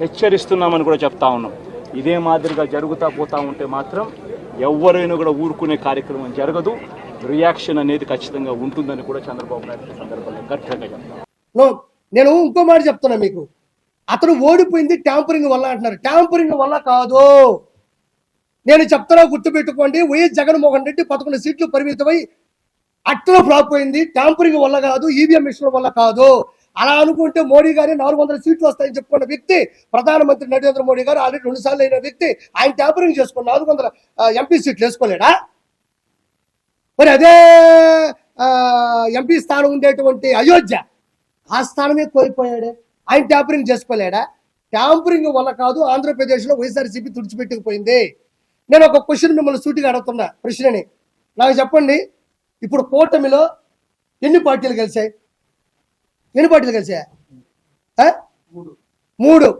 హెచ్చరిస్తున్నామని కూడా చెప్తా ఉన్నాం. ఇదే మాదిరిగా జరుగుతూ పోతా ఉంటే మాత్రం ఎవరైనా కూడా ఊరుకునే కార్యక్రమం జరగదు. రియాక్షన్ అనేది ఖచ్చితంగా ఉంటుందని కూడా చంద్రబాబు నాయుడు సందర్భంలో సందర్భంగా గట్టిగా చెప్తాం నేను ఇంకో మాట చెప్తున్నా మీకు. అతను ఓడిపోయింది ట్యాంపరింగ్ వల్ల అంటున్నారు. ట్యాంపరింగ్ వల్ల కాదు. నేను చెప్తున్నా గుర్తుపెట్టుకోండి. వైఎస్ జగన్మోహన్ రెడ్డి పదకొండు సీట్లు పరిమితమై అట్లా ఫ్లాప్ అయింది. ట్యాంపరింగ్ వల్ల కాదు. ఈవీఎం మిషన్ వల్ల కాదు. అలా అనుకుంటే మోడీ గారి నాలుగు వందల సీట్లు వస్తాయని చెప్పుకున్న వ్యక్తి ప్రధానమంత్రి నరేంద్ర మోడీ గారు ఆల్రెడీ రెండు సార్లు అయిన వ్యక్తి ఆయన ట్యాంపరింగ్ చేసుకున్న నాలుగు వందల ఎంపీ సీట్లు వేసుకోలేడా? మరి అదే ఎంపీ స్థానం ఉండేటువంటి అయోధ్య ఆ స్థానమే కోల్పోయాడే. ఆయన ట్యాంపరింగ్ చేసుకోలేడా? ట్యాంపరింగ్ వల్ల కాదు ఆంధ్రప్రదేశ్లో వైఎస్ఆర్సీపీ తుడిచిపెట్టుకుపోయింది. నేను ఒక క్వశ్చన్ మిమ్మల్ని సూటిగా అడుగుతున్నా ప్రశ్నని. నాకు చెప్పండి ఇప్పుడు కూటమిలో ఎన్ని పార్టీలు కలిసాయి ఎన్ని పార్టీలు కలిసా మూడు.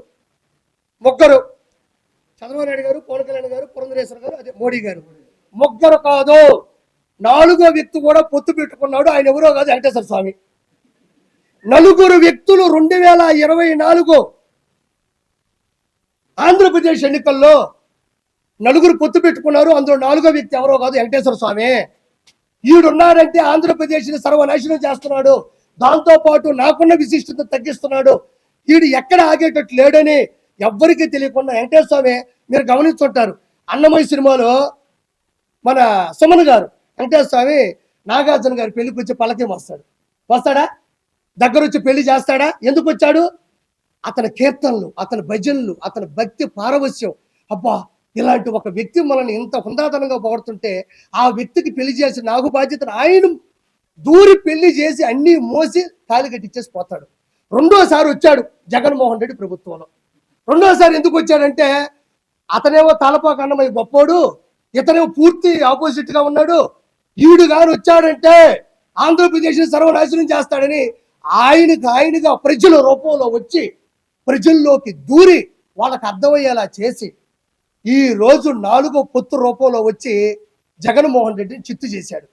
ముగ్గురు. చంద్రబాబు నాయుడు గారు పవన్ కళ్యాణ్ గారు పురంధరేశ్వర గారు అదే మోడీ గారు. ముగ్గురు కాదు. నాలుగో వ్యక్తి కూడా పొత్తు పెట్టుకున్నాడు. ఆయన ఎవరో కాదు వెంకటేశ్వర స్వామి. నలుగురు వ్యక్తులు రెండు వేల ఇరవై నాలుగు ఆంధ్రప్రదేశ్ ఎన్నికల్లో నలుగురు పొత్తు పెట్టుకున్నారు. అందులో నాలుగో వ్యక్తి ఎవరో కాదు వెంకటేశ్వర స్వామి. ఈడున్నాడంటే ఆంధ్రప్రదేశ్ని సర్వనాశనం చేస్తున్నాడు. దాంతో పాటు నాకున్న విశిష్టత తగ్గిస్తున్నాడు. వీడు ఎక్కడ ఆగేటట్టు లేడని ఎవ్వరికీ తెలియకుండా వెంకటేశ్వర స్వామి మీరు గమనించుంటారు. అన్నమయ్య సినిమాలో మన సుమన్ గారు వెంకటేశ్వర స్వామి నాగార్జున గారి పెళ్ళికి వచ్చి పలకేం వస్తాడు వస్తాడా దగ్గర వచ్చి పెళ్ళి చేస్తాడా? ఎందుకు వచ్చాడు? అతని కీర్తనలు అతని భజనలు అతని భక్తి పారవశ్యం. అబ్బా ఇలాంటి ఒక వ్యక్తి మనల్ని ఇంత హుందాతనంగా పొగడుతుంటే ఆ వ్యక్తికి పెళ్ళి చేసి నాకు బాధ్యతను ఆయన దూరి పెళ్ళి చేసి అన్ని మోసి తాలి కట్టించేసి పోతాడు. రెండోసారి వచ్చాడు జగన్మోహన్ రెడ్డి ప్రభుత్వంలో. రెండోసారి ఎందుకు వచ్చాడంటే అతనేమో తలపాక అన్నమయ్య గొప్పోడు ఇతనేమో పూర్తి ఆపోజిట్గా ఉన్నాడు. ఈవిడు గారు వచ్చాడంటే ఆంధ్రప్రదేశ్ సర్వనాశనం చేస్తాడని ఆయనకు ఆయనగా ప్రజల రూపంలో వచ్చి ప్రజల్లోకి దూరి వాళ్ళకి అర్థమయ్యేలా చేసి ఈ రోజు నాలుగో పొత్తు రూపంలో వచ్చి జగన్మోహన్ రెడ్డిని చిత్తు చేశాడు.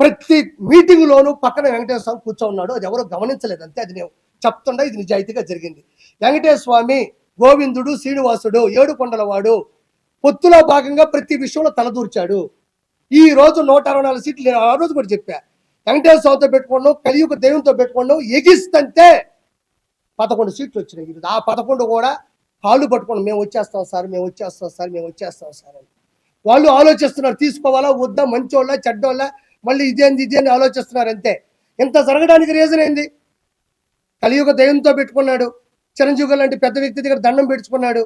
ప్రతి మీటింగ్లోనూ పక్కన వెంకటేశ్వర స్వామి కూర్చోన్నాడు. అది ఎవరో గమనించలేదు అంతే. అది నేను చెప్తుండే ఇది నిజాయితీగా జరిగింది. వెంకటేశ్వర స్వామి గోవిందుడు శ్రీనివాసుడు ఏడుకొండలవాడు పొత్తులో భాగంగా ప్రతి విషయంలో తలదూర్చాడు. ఈ రోజు నూట అరవై నాలుగు సీట్లు నేను ఆ రోజు కూడా చెప్పా. వెంకటేశ్వర స్వామితో పెట్టుకోండు కలియుగ దైవంతో పెట్టుకోండు ఎగిస్తంటే పదకొండు సీట్లు వచ్చినాయి. ఈరోజు. ఆ పదకొండు కూడా కాళ్ళు పట్టుకోండి మేము వచ్చేస్తాం సార్ మేము వచ్చేస్తాం సార్ మేము వచ్చేస్తాం సార్ అని. వాళ్ళు ఆలోచిస్తున్నారు తీసుకోవాలా వద్దా మంచోళ్ళ చెడ్డోళ్ళ? మళ్ళీ ఇదేంది ఇదేంది ఆలోచిస్తున్నారు అంతే. ఇంత జరగడానికి రీజన్ ఏంది? కలియుగ దయంతో పెట్టుకున్నాడు. చిరంజీవి లాంటి పెద్ద వ్యక్తి దగ్గర దండం పెట్టుకున్నాడు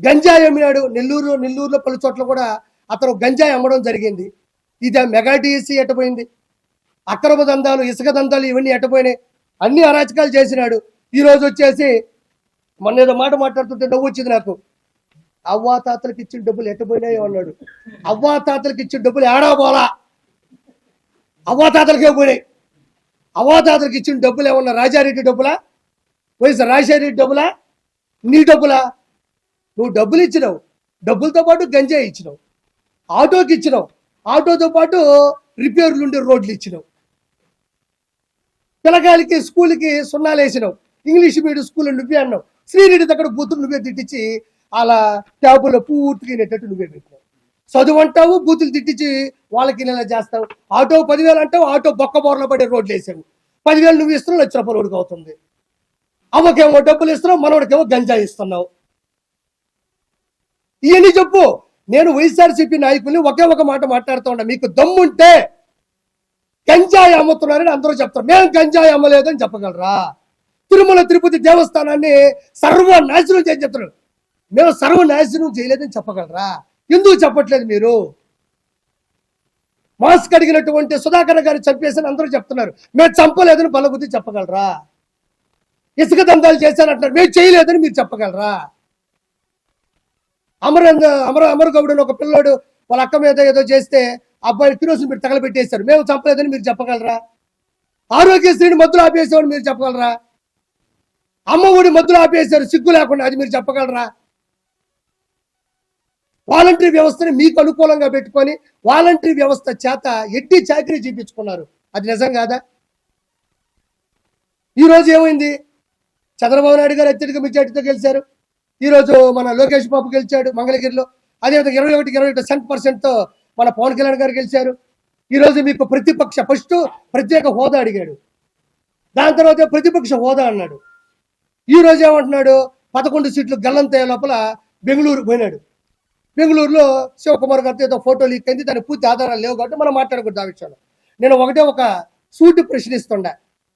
గంజాయి అమ్మినాడు. నెల్లూరు నెల్లూరులో పలు చోట్ల కూడా అతను గంజాయి అమ్మడం జరిగింది. ఇది మెగా డిఎస్సి ఎట్టపోయింది. అక్రమ దందాలు ఇసుక దందాలు ఇవన్నీ ఎట్టపోయినాయి. అన్ని అరాచకాలు చేసినాడు. ఈ రోజు వచ్చేసి మొన్న ఏదో మాట మాట్లాడుతుంటే నవ్వు వచ్చింది నాకు. అవ్వా తాతలకు ఇచ్చిన డబ్బులు ఎట్టపోయినాయో అన్నాడు. అవ్వా తాతలకు ఇచ్చిన డబ్బులు ఏడా పోలా? అవ్వా తాతలకే పోయినాయి. అవ్వా తాతలకు ఇచ్చిన డబ్బులు ఏమన్నా రాజారెడ్డి డబ్బులా? వైఎస్ రాజశేఖరెడ్డి డబ్బులా? నీ డబ్బులా? నువ్వు డబ్బులు ఇచ్చినావు. డబ్బులతో పాటు గంజాయి ఇచ్చినావు. ఆటోకి ఇచ్చినావు. ఆటోతో పాటు రిపేర్లు ఉండే రోడ్లు ఇచ్చినావు. పిల్లకాయలకి స్కూల్కి సున్నాలు వేసినావు ఇంగ్లీష్ మీడియం స్కూల్ నువ్వే అన్నావు. శ్రీరెడ్డి దగ్గర బూతులు నువ్వే తిట్టించి అలా ట్యాబుల్లో పూర్తిగా వినేటట్టు నువ్వే పెట్టినావు. చదువు అంటావు బూతులు తిట్టించి వాళ్ళకి నెల చేస్తావు. ఆటో పదివేలు అంటావు ఆటో బొక్క బోర్లో పడే రోడ్లు వేసావు. పదివేలు నువ్వు ఇస్తున్నావు లక్ష రూపాయలు ఉడికి అవుతుంది. అవ్వకేమో డబ్బులు ఇస్తున్నావు మనోడికేమో గంజా ఇస్తున్నావు. ఇవన్నీ చెప్పు. నేను వైఎస్ఆర్సీపీ నాయకుల్ని ఒకే ఒక మాట మాట్లాడుతూ ఉన్నా. మీకు దమ్ముంటే గంజాయి అమ్ముతున్నారని అందరూ చెప్తారు. మేము గంజాయి అమ్మలేదని చెప్పగలరా? తిరుమల తిరుపతి దేవస్థానాన్ని సర్వనాశనం చేసి చెప్తున్నారు. మేము సర్వనాశనం చేయలేదని చెప్పగలరా? ఎందుకు చెప్పట్లేదు మీరు? మాస్క్ అడిగినటువంటి సుధాకర్ గారు చంపేసని అందరూ చెప్తున్నారు. మేము చంపలేదని బలబుద్ధి చెప్పగలరా? ఇసుక దందాలు చేశానంటారు మేము చేయలేదని మీరు చెప్పగలరా? అమర అమర అమరగౌడు అని ఒక పిల్లోడు వాళ్ళ అక్క మీద ఏదో చేస్తే అబ్బాయి కిరోసిన్ మీరు తగలబెట్టేశారు. మేము చంపలేదని మీరు చెప్పగలరా? ఆరోగ్యశ్రీని మద్దులు ఆపేసామని మీరు చెప్పగలరా? అమ్మఒడి మద్దులు ఆపేశారు. సిగ్గు లేకుండా అది మీరు చెప్పగలరా? వాలంటరీ వ్యవస్థని మీకు అనుకూలంగా పెట్టుకొని వాలంటరీ వ్యవస్థ చేత ఎట్టి చాకరీ చూపించుకున్నారు అది నిజం కాదా? ఈ రోజు ఏమైంది? చంద్రబాబు నాయుడు గారు అత్యధిక మెజార్టీతో గెలిచారు. ఈ రోజు మన లోకేష్ బాబు గెలిచాడు మంగళగిరిలో. అదేవిధంగా ఇరవై ఒకటి ఇరవై ఒకటి సెంట్ పర్సెంట్తో మన పవన్ కళ్యాణ్ గారు గెలిచారు. ఈ రోజు మీకు ప్రతిపక్ష ఫస్ట్ ప్రత్యేక హోదా అడిగాడు. దాని తర్వాత ప్రతిపక్ష హోదా అన్నాడు. ఈ రోజు ఏమంటున్నాడు? పదకొండు సీట్లు గల్లంతే లోపల బెంగళూరు పోయినాడు. బెంగళూరులో శివకుమార్ గారితో ఏదో ఫోటో లీక్ అయింది దాని పూర్తి ఆధారాలు లేవు కాబట్టి మనం మాట్లాడకూడదు ఆ విషయంలో. నేను ఒకటే ఒక సూటి ప్రశ్నిస్తుండే.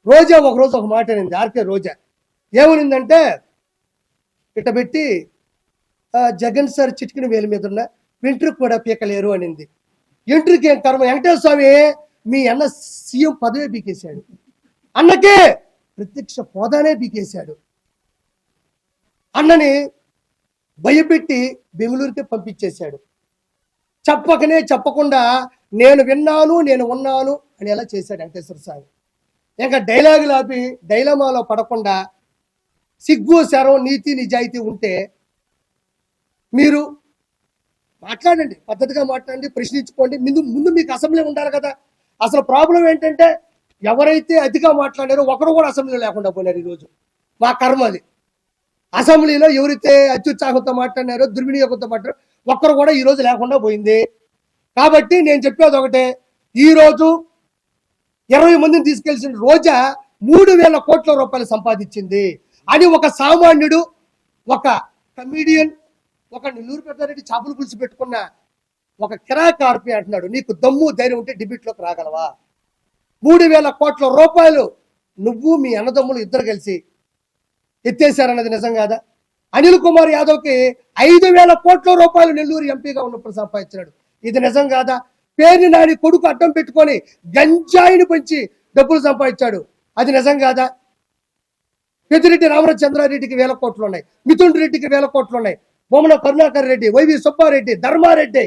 రోజా ఒక రోజు ఒక మాట అనింది ఆర్కే రోజా. ఏమనిందంటే ఇట్ట పెట్టి జగన్ సార్ చిటికిన వేలు మీద ఉన్న వెంట్రుకు కూడా పీకలేరు అనింది. ఎంట్రుకి ఏం కర్మ? వెంకటేశ్వర స్వామి మీ అన్న సీఎం పదవే పీకేశాడు. అన్నకే ప్రత్యక్ష హోదానే పీకేశాడు. అన్నని భయపెట్టి బెంగళూరుకే పంపించేశాడు. చెప్పకనే చెప్పకుండా నేను విన్నాను నేను ఉన్నాను అని ఎలా చేశాడు వెంకటేశ్వర స్వామి. ఇంకా డైలాగులు ఆపి డైలమాలో పడకుండా సిగ్గు శరం నీతి నిజాయితీ ఉంటే మీరు మాట్లాడండి పద్ధతిగా మాట్లాడండి ప్రశ్నించుకోండి. ముందు ముందు మీకు అసెంబ్లీ ఉండాలి కదా. అసలు ప్రాబ్లం ఏంటంటే ఎవరైతే అతిగా మాట్లాడారో ఒకరు కూడా అసెంబ్లీ లేకుండా పోయినారు ఈరోజు. మా కర్మ అది. అసెంబ్లీలో ఎవరైతే అత్యుత్సాహంతో మాట్లాడినారో దుర్వినియోగంతో మాట్లాడారో ఒక్కరు కూడా ఈ రోజు లేకుండా పోయింది. కాబట్టి నేను చెప్పేది ఒకటే ఈరోజు ఇరవై మందిని తీసుకెళ్ళిన రోజా మూడు వేల కోట్ల రూపాయలు సంపాదించింది. అని ఒక సామాన్యుడు ఒక కమీడియన్ ఒక నెల్లూరు పెద్దారెడ్డి చేపలు పులిసి పెట్టుకున్న ఒక కిరాక్ ఆర్పి అంటున్నాడు నీకు దమ్ము ధైర్యం ఉంటే డిబిట్లోకి రాగలవా? మూడు వేల కోట్ల రూపాయలు నువ్వు మీ అన్నదమ్ములు ఇద్దరు కలిసి ఎత్తేశారన్నది నిజం కాదా? అనిల్ కుమార్ యాదవ్కి ఐదు వేల కోట్ల రూపాయలు నెల్లూరు ఎంపీగా ఉన్నప్పుడు సంపాదించాడు ఇది నిజం కాదా? పేరుని నాని కొడుకు అడ్డం పెట్టుకొని గంజాయిని పెంచి డబ్బులు సంపాదించాడు. అది నిజం కాదా? పెద్దిరెడ్డి రామచంద్రారెడ్డికి వేల కోట్లు ఉన్నాయి మిథున్ రెడ్డికి వేల కోట్లు ఉన్నాయి బొమ్మన కరుణాకర్ రెడ్డి వైవి సుబ్బారెడ్డి ధర్మారెడ్డి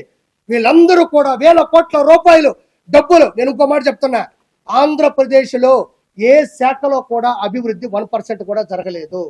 వీళ్ళందరూ కూడా వేల కోట్ల రూపాయలు డబ్బులు. నేను ఇంకో మాట చెప్తున్నా. ఆంధ్రప్రదేశ్లో ఏ శాఖలో కూడా అభివృద్ధి వన్ పర్సెంట్ కూడా జరగలేదు.